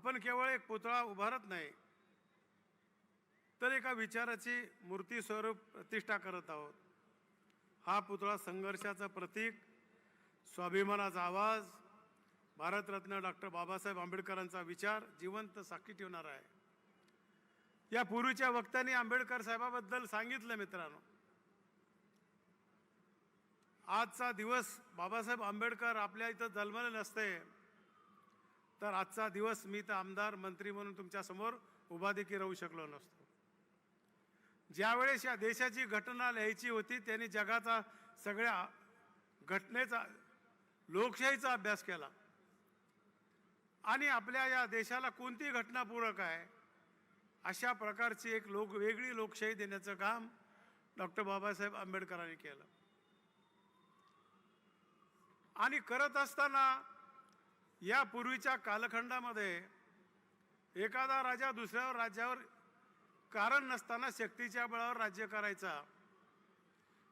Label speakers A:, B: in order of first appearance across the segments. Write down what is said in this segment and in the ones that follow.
A: आपण केवळ एक पुतळा उभारत नाही तर एका विचाराची मूर्ती स्वरूप प्रतिष्ठा करत आहोत. हा पुतळा संघर्षाचं प्रतीक स्वाभिमानाचा आवाज भारतरत्न डॉक्टर बाबासाहेब आंबेडकरांचा विचार जिवंत साक्षी ठेवणार आहे. या पूर्वीच्या वक्त्यांनी आंबेडकर साहेबाबद्दल सांगितलं मित्रांनो. आजचा दिवस बाबासाहेब आंबेडकर आपल्या इथं जन्मले नसते तर आजचा दिवस मी तर आमदार मंत्री म्हणून तुमच्यासमोर उभा देखील राहू शकलो नसतो. ज्यावेळेस या देशाची घटना लिहायची होती त्यांनी जगाचा सगळ्या घटनेचा लोकशाहीचा अभ्यास केला. आणि आपल्या या देशाला कोणती घटनापूरक आहे अशा प्रकारची एक लोक वेगळी लोकशाही देण्याचं काम डॉक्टर बाबासाहेब आंबेडकरांनी केलं. आणि करत असताना या पूर्वीच्या कालखंडामध्ये एखादा राजा दुसऱ्या राज्यावर कारण नसताना शक्तीच्या बळावर राज्य करायचा.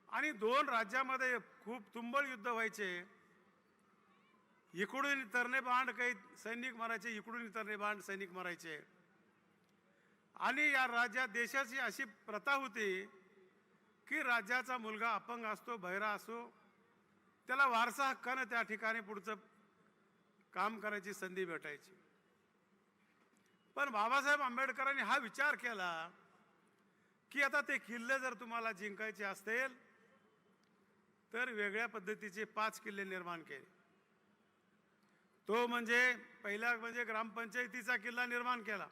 A: आणि दोन राज्यामध्ये खूप तुंबळ युद्ध व्हायचे. इकडून इतरणे बांड काही सैनिक मारायचे इकडून इतरणे बांड सैनिक मारायचे. आणि या राज्यात देशाची अशी प्रथा होती की राज्याचा मुलगा अपंग असतो बहिरा असो त्याला वारसा हक्कानं त्या ठिकाणी पुढचं काम करायची संधी भेटायची. पण बाबासाहेब आंबेडकरांनी हा विचार केला की आता ते किल्ले जर तुम्हाला जिंकायचे असतील तर वेगळ्या पद्धतीचे पाच किल्ले निर्माण केले. तो म्हणजे पहिला म्हणजे ग्रामपंचायतीचा किल्ला निर्माण केला.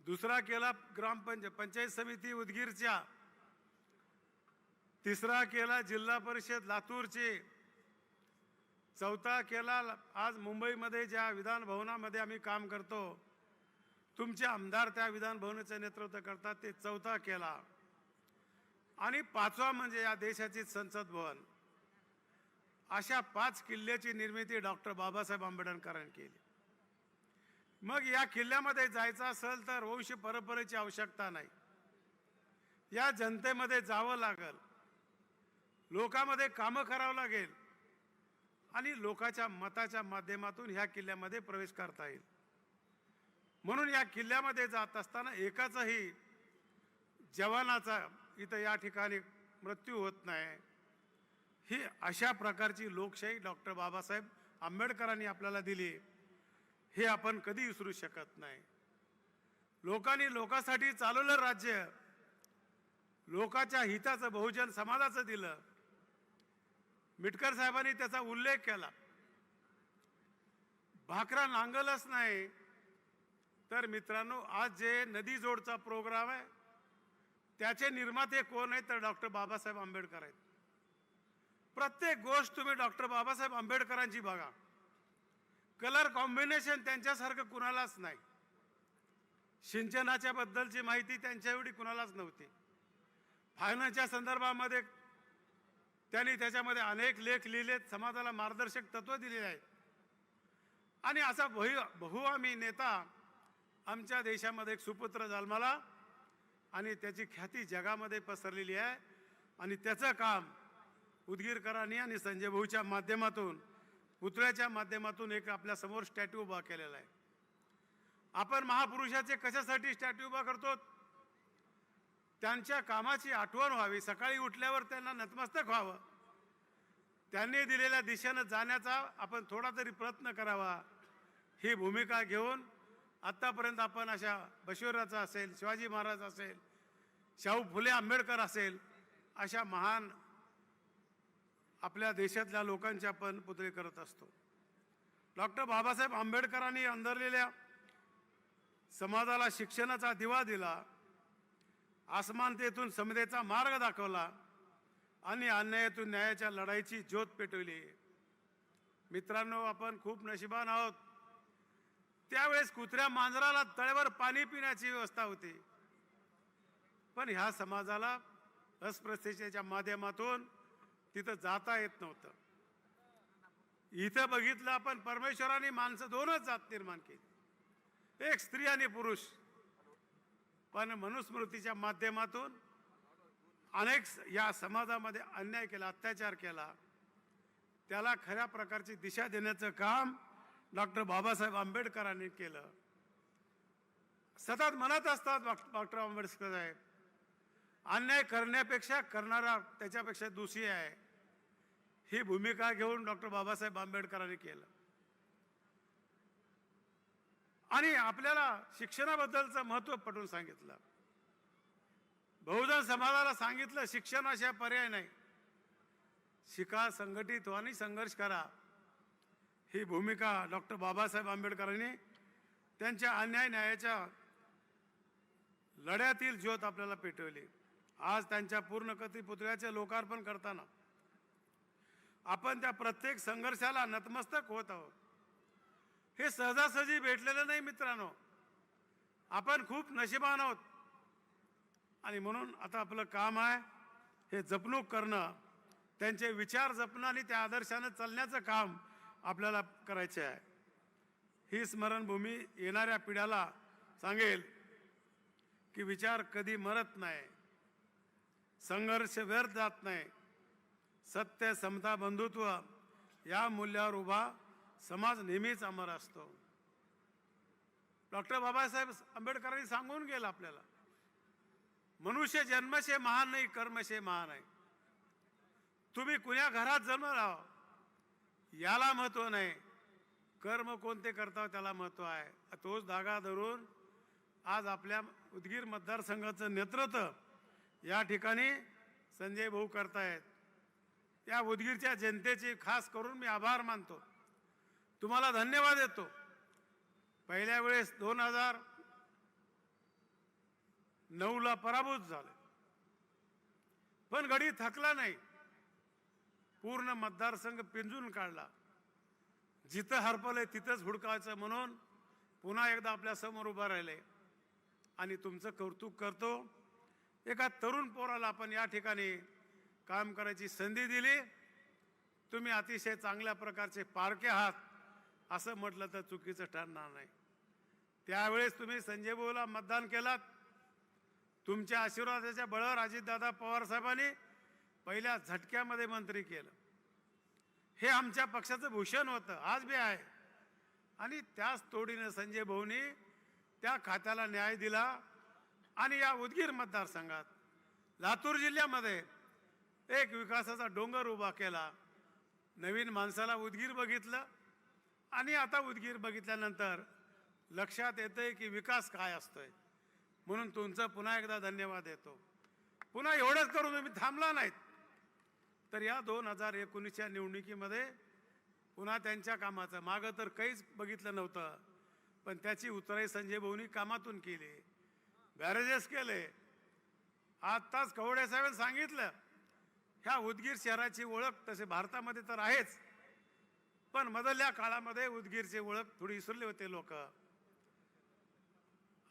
A: दुसरा केला ग्रामपंचायत पंचायत समिती उदगीरच्या. तिसरा केला जिल्हा परिषद लातूरचे. चौथा केला आज मुंबईमध्ये ज्या विधान भवनामध्ये आम्ही काम करतो तुमचे आमदार त्या विधानभवनाचे नेतृत्व करतात ते चौथा केला. आणि पाचवा म्हणजे या देशाची संसद भवन. अशा पाच किल्ल्याची निर्मिती डॉक्टर बाबासाहेब आंबेडकरांनी केली. मग या किल्ल्यामध्ये जायचं असेल तर वंश परंपरेची आवश्यकता नाही. या जनतेमध्ये जावं लागल. लोकांमध्ये कामं करावं लागेल. आणि लोकाच्या मताच्या माध्यमातून ह्या किल्ल्यामध्ये प्रवेश करता येईल. म्हणून या किल्ल्यामध्ये जात असताना एकाचाही जवानाचा इथं या ठिकाणी मृत्यू होत नाही. ही अशा प्रकारची लोकशाही डॉक्टर बाबासाहेब आंबेडकरांनी आपल्याला दिली. हे आपण कधी विसरू शकत नाही. लोकांनी लोकांसाठी चालवलं राज्य. लोकाच्या हिताचं बहुजन समाजाचं दिलं. मिटकर साहेबांनी त्याचा उल्लेख केला. भाकरा नांगलच नाही. तर मित्रांनो आज जे नदी जोडचा प्रोग्राम आहे त्याचे निर्माते कोण आहेत? तर डॉक्टर बाबासाहेब आंबेडकर आहेत. प्रत्येक गोष्ट तुम्ही डॉक्टर बाबासाहेब आंबेडकरांची बघा. कलर कॉम्बिनेशन त्यांच्यासारखं कुणालाच नाही. सिंचनाच्या बद्दलची माहिती त्यांच्या एवढी कुणालाच नव्हती. फायनान्सच्या संदर्भामध्ये त्यांनी त्याच्यामध्ये अनेक लेख लिहिलेत समाजाला मार्गदर्शक तत्त्व दिलेली आहेत. आणि असा बहु बहुआमी नेता आमच्या देशामध्ये एक सुपुत्र जन्माला आणि त्याची ख्याती जगामध्ये पसरलेली आहे. आणि त्याचं काम उदगीरकरांनी आणि संजय भाऊच्या माध्यमातून पुतळ्याच्या माध्यमातून एक आपल्यासमोर स्टॅच्यू उभा केलेला आहे. आपण महापुरुषाचे कशासाठी स्टॅच्यू उभा करतो? त्यांच्या कामाची आठवण व्हावी. सकाळी उठल्यावर त्यांना नतमस्तक व्हावं. त्यांनी दिलेल्या दिशेनं जाण्याचा आपण थोडा तरी प्रयत्न करावा. ही भूमिका घेऊन आत्तापर्यंत आपण अशा बशिवराचा असेल शिवाजी महाराज असेल शाहू फुले आंबेडकर असेल अशा महान आपल्या देशातल्या लोकांचे आपण पुतळे करत असतो. डॉक्टर बाबासाहेब आंबेडकरांनी अंधरलेल्या समाजाला शिक्षणाचा दिवा दिला. असमानतेतून समतेचा मार्ग दाखवला आणि अन्यायातून न्यायाच्या लढाईची ज्योत पेटवली. मित्रांनो आपण खूप नशिबान आहोत. त्यावेळेस कुत्र्या मांजराला तळ्यावर पाणी पिण्याची व्यवस्था होती. पण ह्या समाजाला अस्पृश्यतेच्या माध्यमातून तिथं जाता येत नव्हतं. इथं बघितलं आपण परमेश्वराने माणसं दोनच जात निर्माण केली. एक स्त्री आणि पुरुष. पण मनुस्मृतीच्या माध्यमातून अनेक या समाजामध्ये अन्याय केला अत्याचार केला. त्याला खऱ्या प्रकारची दिशा देण्याचं काम डॉक्टर बाबासाहेब आंबेडकरांनी केलं. सतत म्हणत असतात डॉक्टर आंबेडकर साहेब अन्याय करण्यापेक्षा करणारा त्याच्यापेक्षा दोषी आहे. ही भूमिका घेऊन डॉक्टर बाबासाहेब आंबेडकरांनी केलं. आणि आपल्याला शिक्षणाबद्दलचं महत्त्व पटवून सांगितलं. बहुजन समाजाला सांगितलं शिक्षणाशिवाय पर्याय नाही. शिका संघटित व्हा आणि संघर्ष करा. ही भूमिका डॉक्टर बाबासाहेब आंबेडकरांनी त्यांच्या अन्याय न्यायाच्या लढ्यातील ज्योत आपल्याला पेटवली. आज त्यांच्या पूर्णकथी पुतळ्याचे लोकार्पण करताना आपण त्या प्रत्येक संघर्षाला नतमस्तक होत आहोत. हे सहजासहजी भेटलेलं नाही मित्रांनो. आपण खूप नशिबान आहोत. आणि म्हणून आता आपलं काम आहे हे जपणूक करणं. त्यांचे विचार जपणं आणि त्या आदर्शानं चालण्याचं काम आपल्याला करायचे आहे. ही स्मरणभूमी येणाऱ्या पिढ्याला सांगेल की विचार कधी मरत नाही. संघर्ष व्यर्थ जात नाही. सत्य समता बंधुत्व या मूल्यावर उभा समाज नेहमीच अमर असतो. डॉक्टर बाबासाहेब आंबेडकरांनी सांगून गेलं आपल्याला मनुष्य जन्मशे महान नाही कर्मशे महान आहे. तुम्ही कुण्या घरात जन्म राहा याला महत्त्व नाही. कर्म कोणते करता त्याला महत्त्व आहे. तोच धागा धरून आज आपल्या उदगीर मतदारसंघाचं नेतृत्व या ठिकाणी संजय भाऊ करतायत. या उदगीरच्या जनतेचे खास करून मी आभार मानतो. तुम्हाला धन्यवाद देतो. पहिल्या वेळेस दोन हजार नऊला पराभूत झाले. पण गडी थकला नाही. पूर्ण मतदारसंघ पिंजून काढला. जिथं हरपलंय तिथंच हुडकायचं म्हणून पुन्हा एकदा आपल्यासमोर उभा राहिले. आणि तुमचं कौतुक करतो. एका तरुण पोराला आपण या ठिकाणी काम करायची संधी दिली. तुम्ही अतिशय चांगल्या प्रकारचे पारखे आहात. असं म्हटलं तर चुकीचं ठरणार नाही. त्यावेळेस तुम्ही संजय भाऊला मतदान केलात. तुमच्या आशीर्वादाच्या बळावर अजितदादा पवारसाहेबांनी पहिल्या झटक्यामध्ये मंत्री केलं. हे आमच्या पक्षाचं भूषण होतं आज बी आहे. आणि त्याच तोडीनं संजय भाऊनी त्या खात्याला न्याय दिला आणि या उदगीर मतदारसंघात लातूर जिल्ह्यामध्ये एक विकासाचा डोंगर उभा केला. नवीन माणसाला उदगीर बघितलं. आणि आता उदगीर बघितल्यानंतर लक्षात येतं आहे की विकास काय असतो आहे म्हणून तुमचं पुन्हा एकदा धन्यवाद देतो. पुन्हा एवढंच करून तुम्ही थांबला नाहीत. तर या दोन हजार एकोणीसच्या निवडणुकीमध्ये पुन्हा त्यांच्या कामाचं मागं तर काहीच बघितलं नव्हतं पण त्याची उतराई संजय भाऊनी कामातून केली. बॅरेजेस केले. आत्ताच कवडे साहेबांनी सांगितलं ह्या उदगीर शहराची ओळख तसे भारतामध्ये तर आहेच. पण मधल्या काळामध्ये उदगीरची ओळख थोडी विसरले होते लोक.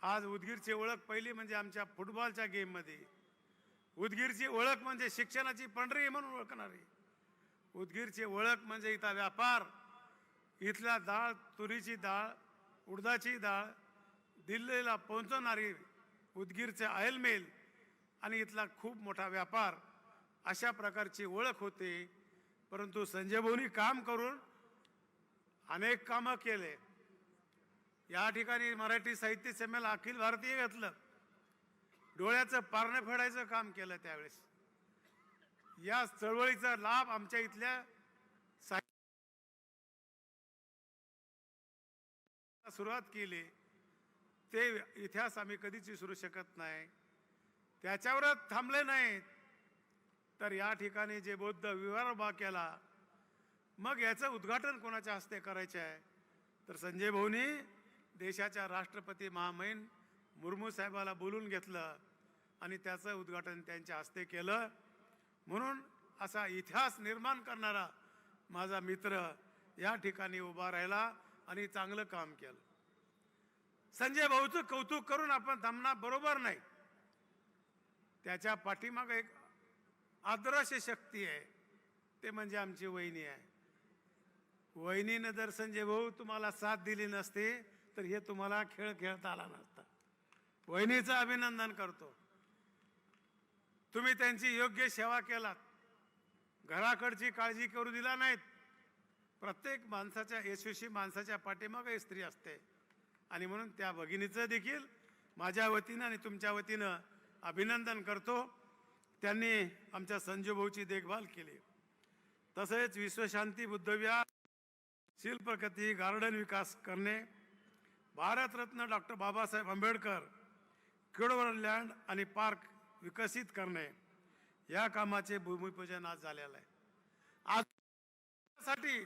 A: आज उदगीरची ओळख पहिली म्हणजे आमच्या फुटबॉलच्या गेममध्ये. उदगीरची ओळख म्हणजे शिक्षणाची पंढरी म्हणून ओळखणारी. उदगीरची ओळख म्हणजे इथला व्यापार. इथल्या डाळ तुरीची डाळ उडदाची डाळ दिल्लीला पोहोचवणारी उदगीरचे आयलमेल आणि इथला खूप मोठा व्यापार. अशा प्रकारची ओळख होते. परंतु संजय भाऊनी काम करून अनेक कामं केले. या ठिकाणी मराठी साहित्य संमेलन अखिल भारतीय घेतलं. डोळ्याचं पारणं फेडायचं काम केलं त्यावेळेस. या चळवळीचा लाभ आमच्या इथल्या साहि- सुरुवात केली. ते इतिहास आम्ही कधीच विसरू शकत नाही. त्याच्यावरच थांबले नाहीत. तर या ठिकाणी जे बौद्ध विहार उभा केला मग याचं उद्घाटन कोणाच्या हस्ते करायचे आहे? तर संजय भाऊनी देशाच्या राष्ट्रपती महामहिन मुर्मू साहेबाला बोलून घेतलं आणि त्याचं उद्घाटन त्यांच्या हस्ते केलं. म्हणून असा इतिहास निर्माण करणारा माझा मित्र या ठिकाणी उभा राहिला आणि चांगलं काम केलं. संजय भाऊचं कौतुक करून आपण थांबणार बरोबर नाही. त्याच्या पाठीमागं एक आदर्श शक्ती आहे. ते म्हणजे आमची वहिनी आहे. वहिनीनं जर संजय भाऊ तुम्हाला साथ दिली नसते तर हे तुम्हाला खेळ खेळता आला नसता. वहिनीचं अभिनंदन करतो. तुम्ही त्यांची योग्य सेवा केलात. घराकडची काळजी करू दिला नाहीत. प्रत्येक माणसाच्या यशस्वी माणसाच्या पाठीमागे स्त्री असते. आणि म्हणून त्या भगिनीचं देखील माझ्या वतीनं आणि तुमच्या वतीनं अभिनंदन करतो. त्यांनी आमच्या संजूभाऊची देखभाल केली. तसेच विश्वशांती बुद्धविहार शिल्पकती गार्डन विकास करणे भारतरत्न डॉक्टर बाबासाहेब आंबेडकर किडवर लँड आणि पार्क विकसित करणे या कामाचे भूमिपूजन आज झालेलं आहे. आज साठी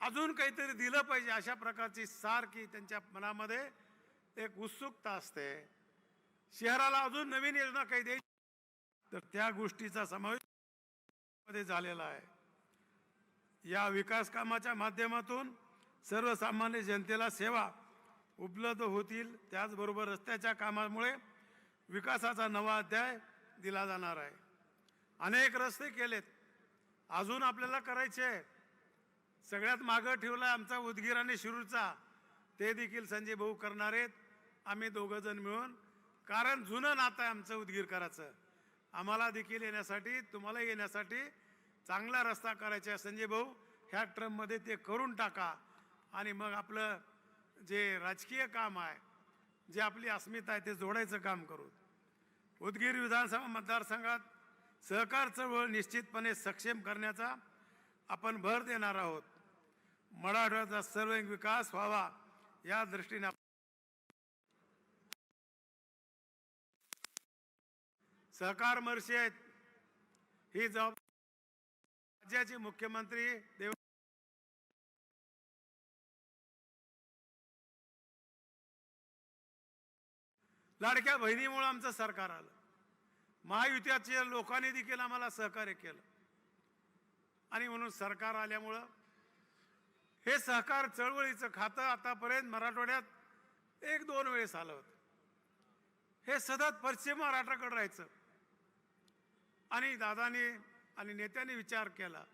A: अजून काहीतरी दिलं पाहिजे अशा प्रकारची सारखी त्यांच्या मनामध्ये एक उत्सुकता असते. शहराला अजून नवीन योजना काही द्यायची तर त्या गोष्टीचा समावेशमध्ये झालेला आहे. या विकास कामाच्या माध्यमातून सर्वसामान्य जनतेला सेवा उपलब्ध होतील. त्याचबरोबर रस्त्याच्या कामामुळे विकासाचा नवा अध्याय दिला जाणार आहे. अनेक रस्ते केलेत. अजून आपल्याला करायचे आहे. सगळ्यात मागं ठेवला आमचा उदगीर आणि शिरूरचा. ते देखील संजय भाऊ करणार आहेत. आम्ही दोघं जण मिळून. कारण जुनं नातं आहे आमचं उदगीरकराचं. आम्हाला देखील येण्यासाठी तुम्हाला येण्यासाठी चांगला रस्ता करायचा आहे संजय भाऊ. ह्या ट्रममध्ये ते करून टाका. आणि मग आपलं जे राजकीय काम आहे जे आपली अस्मिता आहे ते जोडायचं काम करू. उदगीर विधानसभा मतदारसंघात सहकार चळवळ निश्चितपणे सक्षम करण्याचा आपण भर देणार आहोत. मराठवाड्याचा सर्वांगीण विकास व्हावा या दृष्टीने सहकार मर्षी आहेत. ही जबाब राज्याचे मुख्यमंत्री देव लाडक्या बहिणीमुळे आमचं सरकार आलं. महायुतीच्या लोकांनी देखील आम्हाला सहकार्य केलं. आणि म्हणून सरकार आल्यामुळं हे सहकार चळवळीचं खातं आतापर्यंत मराठवाड्यात एक दोन वेळेस आलं होतं. हे सतत पश्चिम महाराष्ट्राकडे राहायचं. आणि दादानी आणि नेत्यांनी विचार केला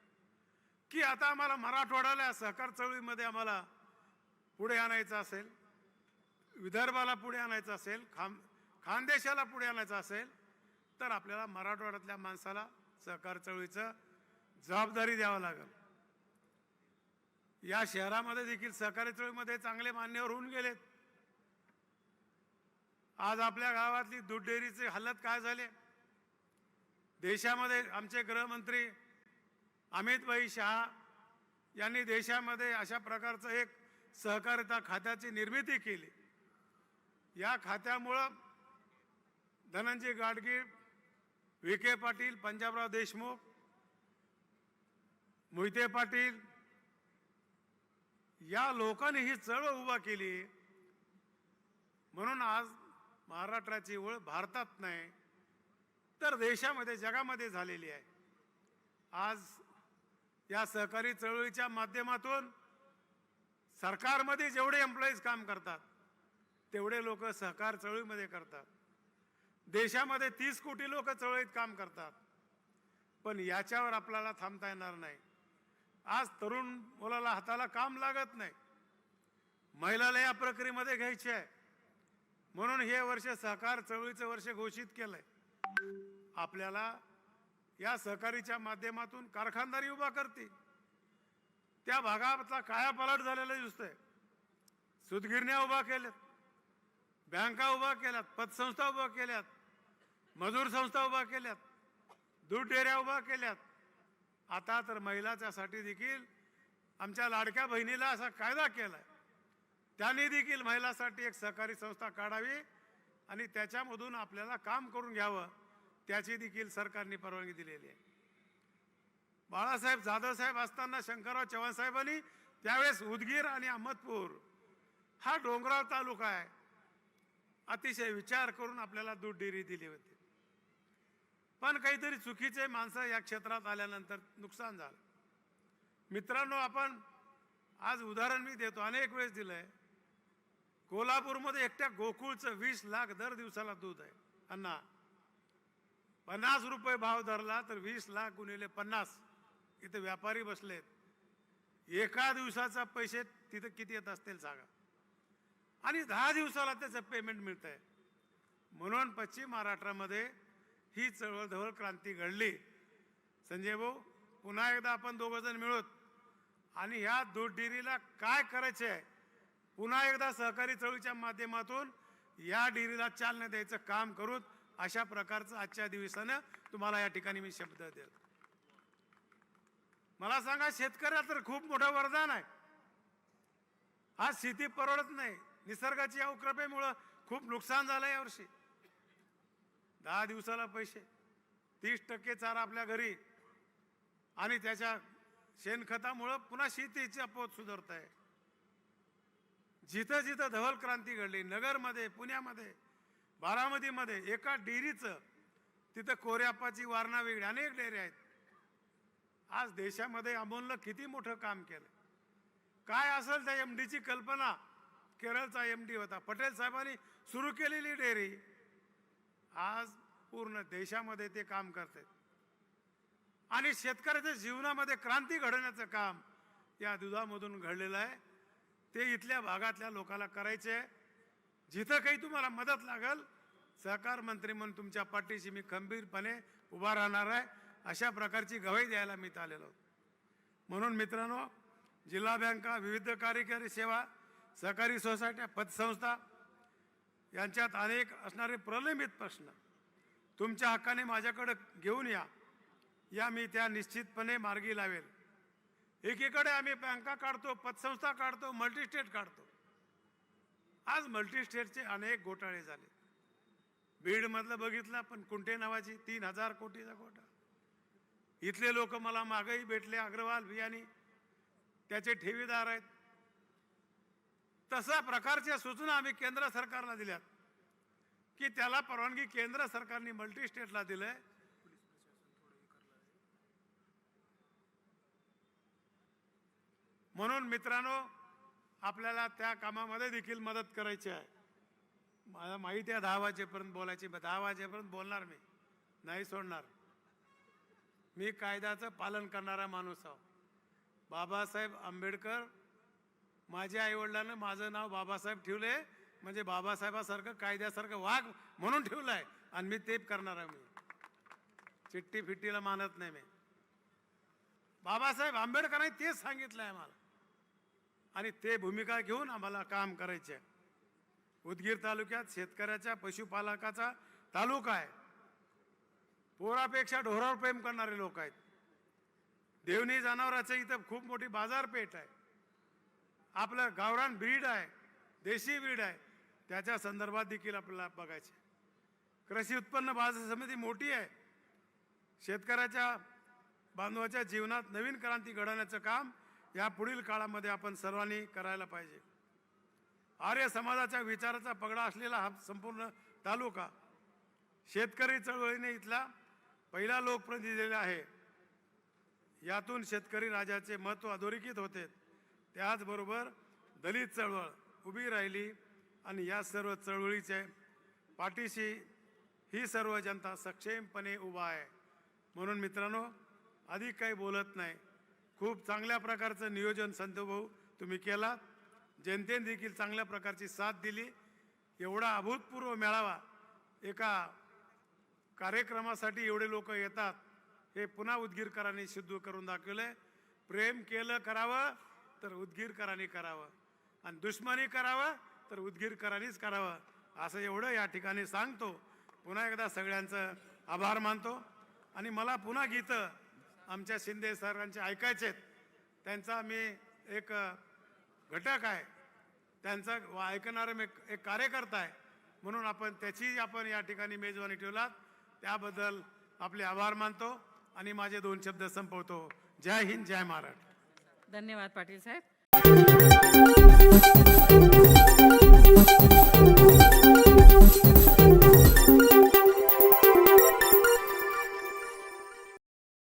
A: की आता आम्हाला मराठवाड्याला सहकार चळवळीमध्ये आम्हाला पुढे आणायचं असेल विदर्भाला पुढे आणायचं असेल खाम खानदेशाला पुढे आणायचं असेल तर आपल्याला मराठवाड्यातल्या माणसाला सहकार चळवळीचं जबाबदारी द्यावं लागेल. या शहरामध्ये देखील सहकारी चळवळीमध्ये चांगले मान्यवर होऊन गेलेत. आज आपल्या गावातली दूध डेअरीचे हालत काय झाले? देशामध्ये आमचे गृहमंत्री अमितभाई शहा यांनी देशामध्ये अशा प्रकारचं एक सहकारिता खात्याची निर्मिती केली. या खात्यामुळं धनंजय गाडगीळ विखे पाटील पंजाबराव देशमुख मोहिते पाटील या लोकांनी ही चळवळ उभा केली. म्हणून आज महाराष्ट्राची ओळ भारतात नाही. तर देशामध्ये जगामध्ये झालेली आहे. आज या सहकारी चळवळीच्या माध्यमातून सरकारमध्ये जेवढे एम्प्लॉईज काम करतात तेवढे लोक सहकार चळवळीमध्ये करतात. देशामध्ये तीस कोटी लोक चळवळीत काम करतात. पण याच्यावर आपल्याला थांबता येणार नाही. आज तरुण मुलाला हाताला काम लागत नाही. महिलाला या प्रक्रियेमध्ये घ्यायची आहे. म्हणून हे वर्ष सहकार चळवळीचं वर्ष घोषित केलं आहे आपल्याला या सहकारीच्या माध्यमातून कारखानदारी उभा करते. त्या भागातला कायापालट झालेला दिसतोय. सुतगिरण्या उभा केल्यात. बँका उभा केल्यात. पतसंस्था उभा केल्यात. मजूर संस्था उभा केल्यात. दूध डेऱ्या उभा केल्यात. आता तर महिलाच्यासाठी देखील आमच्या लाडक्या बहिणीला असा कायदा केलाय. त्यांनी देखील महिलासाठी एक सहकारी संस्था काढावी. आणि त्याच्यामधून आपल्याला काम करून घ्यावं त्याची देखील सरकारने परवानगी दिलेली आहे. बाळासाहेब जाधव साहेब असताना शंकरराव चव्हाण साहेबांनी त्यावेळेस उदगीर आणि अहमदपूर हा डोंगराळ तालुका आहे. अतिशय विचार करून आपल्याला दूध डेअरी दिली होती. पण काहीतरी चुकीचे माणसं या क्षेत्रात आल्यानंतर नुकसान झालं. मित्रांनो आपण आज उदाहरण मी देतो. अनेक वेळेस दिलं आहे कोल्हापूरमध्ये एकट्या गोकुळचं वीस लाख दर दिवसाला दूध आहे. अण्णा पन्नास रुपये भाव धरला तर वीस लाख गुणिले पन्नास. इथे व्यापारी बसलेत. एका दिवसाचा पैसे तिथं किती येत असतील सांगा. आणि दहा दिवसाला त्याचं पेमेंट मिळत आहे म्हणून पश्चिम महाराष्ट्रामध्ये ही चळवळ धवळ क्रांती घडली. संजय भाऊ पुन्हा एकदा आपण दोघं जण मिळूत आणि ह्या दूध डेअरीला काय करायचे आहे पुन्हा एकदा सहकारी चळवळीच्या माध्यमातून या डेअरीला चालना द्यायचं काम करून अशा प्रकारचं आजच्या दिवसानं तुम्हाला या ठिकाणी मी शब्द देतो. मला सांगा शेतकऱ्या तर खूप मोठं वरदान आहे. आज शेती परवडत नाही. निसर्गाची या कृपेमुळं खूप नुकसान झालं यावर्षी दहा दिवसाला पैसे तीस टक्के चारा आपल्या घरी आणि त्याच्या शेणखतामुळं पुन्हा शेतीचा पोत सुधारत आहे जिथं जिथं धवल क्रांती घडली नगरमध्ये पुण्यामध्ये बारामतीमध्ये एका डेअरीचं तिथं कोऱ्यापाची वारणा वेगळी अनेक डेअरी आहेत. आज देशामध्ये अमोलनं किती मोठं काम केलं. काय असेल त्या एम डीची कल्पना? केरळचा एम डी होता. पटेल साहेबांनी सुरू केलेली डेअरी. आज पूर्ण देशामध्ये ते काम करते आणि शेतकऱ्याच्या जीवनामध्ये क्रांती घडवण्याचं काम या दुधामधून घडलेलं आहे. ते इथल्या भागातल्या लोकाला करायचे. आहे जिथं काही तुम्हाला मदत लागल सहकार मंत्री म्हणून तुमच्या पाठीशी मी खंबीरपणे उभा राहणार आहे. अशा प्रकारची गवाही द्यायला मी आलेलो. म्हणून मित्रांनो जिल्हा बँका विविध कार्यकारी सेवा सहकारी सोसायट्या पतसंस्था यांच्यात अनेक असणारे प्रलंबित प्रश्न. तुमच्या हक्काने माझ्याकडं घेऊन या. या मी त्या निश्चितपणे मार्गी लावेल. एकीकडे आम्ही बँका काढतो पतसंस्था काढतो मल्टीस्टेट काढतो. आज मल्टीस्टेटचे अनेक घोटाळे झाले. बीडमधलं बघितलं पण कुंटे नावाची तीन हजार कोटीचा घोटाळा. इथले लोक मला मागही भेटले अग्रवाल बियाणी. त्याचे ठेवीदार आहेत. तशा प्रकारच्या सूचना आम्ही केंद्र सरकारला दिल्यात की त्याला परवानगी केंद्र सरकारने मल्टीस्टेटला आहे म्हणून मित्रांनो आपल्याला त्या कामामध्ये देखील मदत करायची आहे. मला माहिती आहे दहा वाजेपर्यंत बोलायची. दहा वाजेपर्यंत बोलणार मी. नाही सोडणार. मी कायद्याचं पालन करणारा माणूस आहो. बाबासाहेब आंबेडकर माझ्या आईवडिलांना माझं नाव बाबासाहेब ठेवले. म्हणजे बाबासाहेबासारखं कायद्यासारखं वाघ म्हणून ठेवलं आहे आणि मी ते करणार आहे मी. चिट्टी फिट्टीला मानत नाही मी. बाबासाहेब आंबेडकरांनी तेच सांगितलं आहे मला आणि ते भूमिका घेऊन आम्हाला काम करायचे. आहे उदगीर तालुक्यात शेतकऱ्याच्या पशुपालकाचा तालुका आहे. पोरापेक्षा ढोरावर प्रेम करणारे लोक आहेत. देवणी जनावराचं इथं खूप मोठी बाजारपेठ आहे. आपलं गावरान ब्रीड आहे देशी ब्रीड आहे. त्याच्या संदर्भात देखील आपल्याला बघायचे. कृषी उत्पन्न बाजार समिती मोठी आहे. शेतकऱ्याच्या बांधवाच्या जीवनात नवीन क्रांती घडवण्याचं काम या पुढील काळामध्ये आपण सर्वांनी करायला पाहिजे. आर्य समाजाच्या विचाराचा पगडा असलेला हा संपूर्ण तालुका शेतकरी चळवळीने इथला पहिला लोकप्रतिनिधी आहे. यातून शेतकरी राजाचे महत्त्व अधोरेखित होते. त्याचबरोबर दलित चळवळ उभी राहिली आणि या सर्व चळवळीचे पाठीशी ही सर्व जनता सक्षमपणे उभा आहे. म्हणून मित्रांनो अधिक काही बोलत नाही. खूप चांगल्या प्रकारचं नियोजन संतभाऊ तुम्ही केला. जनतेने देखील चांगल्या प्रकारची साथ दिली. एवढा अभूतपूर्व मेळावा एका कार्यक्रमासाठी एवढे लोक येतात हे पुन्हा उदगीरकरांनी सिद्ध करून दाखवलंय. प्रेम केलं करावं तर उदगीरकरांनी करावं. आणि दुश्मनी करावं तर उदगीरकरांनीच करावं. असं एवढं या ठिकाणी सांगतो. पुन्हा एकदा सगळ्यांचं आभार मानतो. आणि मला पुन्हा गीतं आमच्या शिंदे सरांचे ऐकायचेत. त्यांचा मी एक घटक आहे. त्यांचा वा- ऐकणारा मी एक कार्यकर्ता आहे. म्हणून आपण त्याची आपण या ठिकाणी मेजवानी ठेवलात. त्याबद्दल आपले आभार मानतो आणि माझे दोन शब्द संपवतो. जय हिंद जय महाराष्ट्र.
B: धन्यवाद पाटील साहेब.